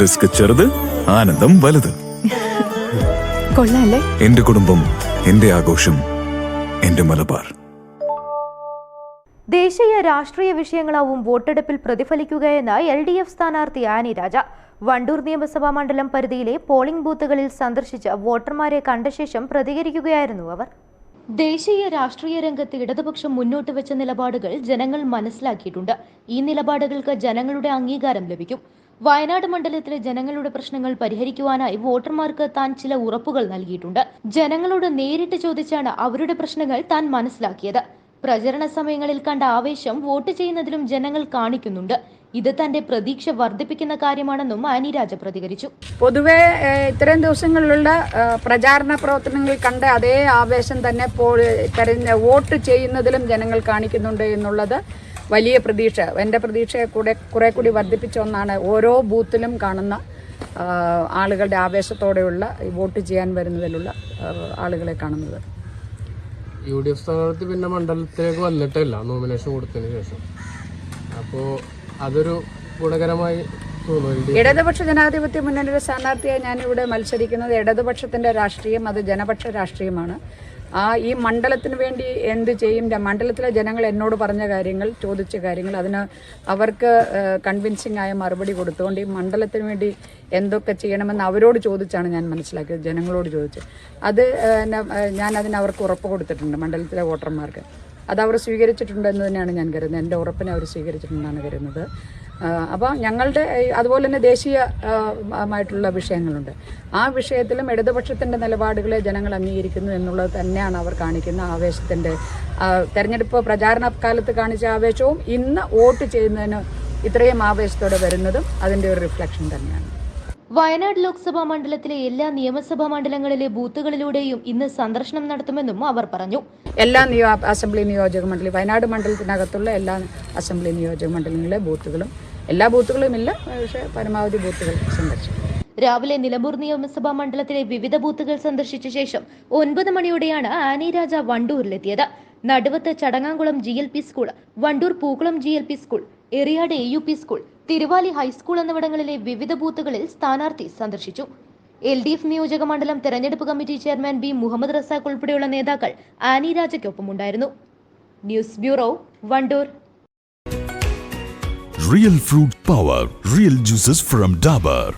Risk ചെറുത് ആനന്ദം വലുത്. കൊള്ളാല്ലേ? എന്റെ കുടുംബം എന്റെ ആഘോഷം എന്റെ മലബാർ. ദേശീയ രാഷ്ട്രീയ വിഷയങ്ങളാവും വോട്ടെടുപ്പിൽ പ്രതിഫലിക്കുകയെന്ന് എൽ ഡി എഫ് സ്ഥാനാർത്ഥി ആനി രാജ. വണ്ടൂർ നിയമസഭാ മണ്ഡലം പരിധിയിലെ പോളിംഗ് ബൂത്തുകളിൽ സന്ദർശിച്ച് വോട്ടർമാരെ കണ്ട ശേഷം പ്രതികരിക്കുകയായിരുന്നു അവർ. ദേശീയ രാഷ്ട്രീയ രംഗത്ത് ഇടതുപക്ഷം മുന്നോട്ട് വെച്ച നിലപാടുകൾ ജനങ്ങൾ മനസ്സിലാക്കിയിട്ടുണ്ട്. ഈ നിലപാടുകൾക്ക് ജനങ്ങളുടെ അംഗീകാരം ലഭിക്കും. വയനാട് മണ്ഡലത്തിലെ ജനങ്ങളുടെ പ്രശ്നങ്ങൾ പരിഹരിക്കുവാനായി വോട്ടർമാർക്ക് താൻ ചില ഉറപ്പുകൾ നൽകിയിട്ടുണ്ട്. ജനങ്ങളോട് നേരിട്ട് ചോദിച്ചാണ് അവരുടെ പ്രശ്നങ്ങൾ താൻ മനസ്സിലാക്കിയത്. പ്രചരണ സമയങ്ങളിൽ കണ്ട ആവേശം വോട്ട് ചെയ്യുന്നതിലും ജനങ്ങൾ കാണിക്കുന്നുണ്ട്. ഇത് തന്റെ പ്രതീക്ഷ വർദ്ധിപ്പിക്കുന്ന കാര്യമാണെന്നും ആനി രാജ പ്രതികരിച്ചു. പൊതുവെ ഇത്തരം ഇത്രയും ദിവസങ്ങളിലുള്ള പ്രചാരണ പ്രവർത്തനങ്ങൾ കണ്ട അതേ ആവേശം തന്നെ വോട്ട് ചെയ്യുന്നതിലും ജനങ്ങൾ കാണിക്കുന്നുണ്ട് എന്നുള്ളത് വലിയ പ്രതീക്ഷ. എന്റെ പ്രതീക്ഷയെ കൂടെ കുറെ കൂടി വർദ്ധിപ്പിച്ച ഒന്നാണ് ഓരോ ബൂത്തിലും കാണുന്ന ആളുകളുടെ ആവേശത്തോടെയുള്ള വോട്ട് ചെയ്യാൻ വരുന്നതിലുള്ള ആളുകളെ കാണുന്നത്. യു ഡി എഫ് സ്ഥാനാർത്ഥി പിന്നെ മണ്ഡലത്തിലേക്ക് വന്നിട്ടില്ല നോമിനേഷൻ കൊടുത്തതിന് ശേഷം. അപ്പോൾ അതൊരു ഗുണകരമായി ഇടതുപക്ഷ ജനാധിപത്യ മുന്നണിയുടെ സ്ഥാനാർത്ഥിയായി ഞാനിവിടെ മത്സരിക്കുന്നത് ഇടതുപക്ഷത്തിന്റെ രാഷ്ട്രീയം അത് ജനപക്ഷ രാഷ്ട്രീയമാണ്. ആ ഈ മണ്ഡലത്തിന് വേണ്ടി എന്ത് ചെയ്യും? മണ്ഡലത്തിലെ ജനങ്ങൾ എന്നോട് പറഞ്ഞ കാര്യങ്ങൾ ചോദിച്ച കാര്യങ്ങൾ അതിന് അവർക്ക് കൺവിൻസിംഗ് ആയ മറുപടി കൊടുത്തുകൊണ്ട് ഈ മണ്ഡലത്തിന് വേണ്ടി എന്തൊക്കെ ചെയ്യണമെന്ന് അവരോട് ചോദിച്ചാണ് ഞാൻ മനസ്സിലാക്കിയത് ജനങ്ങളോട് ചോദിച്ചത്. അത് ഞാൻ അതിന് അവർക്ക് ഉറപ്പ് കൊടുത്തിട്ടുണ്ട് മണ്ഡലത്തിലെ വോട്ടർമാർക്ക്. അത് അവർ സ്വീകരിച്ചിട്ടുണ്ട് എന്ന് തന്നെയാണ് ഞാൻ കരുതുന്നത്. എന്റെ ഉറപ്പിനെ അവർ സ്വീകരിച്ചിട്ടുണ്ടെന്നാണ് കരുതുന്നത്. അപ്പോൾ ഞങ്ങളുടെ അതുപോലെ തന്നെ ദേശീയ ആ, വിഷയങ്ങളുണ്ട്. ആ വിഷയത്തിലും ഇടതുപക്ഷത്തിന്റെ നിലപാടുകളെ ജനങ്ങൾ അംഗീകരിക്കുന്നു എന്നുള്ളത് തന്നെയാണ് അവർ കാണിക്കുന്ന ആവേശത്തിന്റെ തെരഞ്ഞെടുപ്പ് പ്രചാരണ കാലത്ത് കാണിച്ച ആവേശവും ഇന്ന് വോട്ട് ചെയ്യുന്നതിന് ഇത്രയും ആവേശത്തോടെ വരുന്നതും അതിന്റെ ഒരു റിഫ്ലക്ഷൻ തന്നെയാണ്. വയനാട് ലോക്സഭാ മണ്ഡലത്തിലെ എല്ലാ നിയമസഭാ മണ്ഡലങ്ങളിലെ ബൂത്തുകളിലൂടെയും ഇന്ന് സന്ദർശനം നടത്തുമെന്നും അവർ പറഞ്ഞു. എല്ലാ നിയോ അസംബ്ലി നിയോജക മണ്ഡലം വയനാട് മണ്ഡലത്തിനകത്തുള്ള എല്ലാ അസംബ്ലി നിയോജക മണ്ഡലങ്ങളിലെ ബൂത്തുകളും എല്ലാ ബൂത്തുകളും ഇല്ല പക്ഷേ പരമാവധി ബൂത്തുകൾ സന്ദർശിച്ചു രാവിലെ നിലമ്പൂർ നിയമസഭാ മണ്ഡലത്തിലെ വിവിധ ബൂത്തുകൾ സന്ദർശിച്ച ശേഷം ഒൻപത് മണിയോടെയാണ് Annie Raja വണ്ടൂരിലെത്തിയത്. Naduvath Chadangamkulam G L P school Wandoor Pookkulam G L P school Eriyad A U P school Thiruvali high school എന്നിവിടങ്ങളിലെ വിവിധ ബൂത്തുകളിൽ സ്ഥാനാർത്ഥി സന്ദർശിച്ചു. എൽ ഡി എഫ് നിയോജക മണ്ഡലം തെരഞ്ഞെടുപ്പ് committee chairman B Muhammad Razak ഉൾപ്പെടെയുള്ള നേതാക്കൾ Annie രാജയ്ക്കൊപ്പമുണ്ടായിരുന്നു. News bureau Wandoor. Real fruit power real juices from Dabur.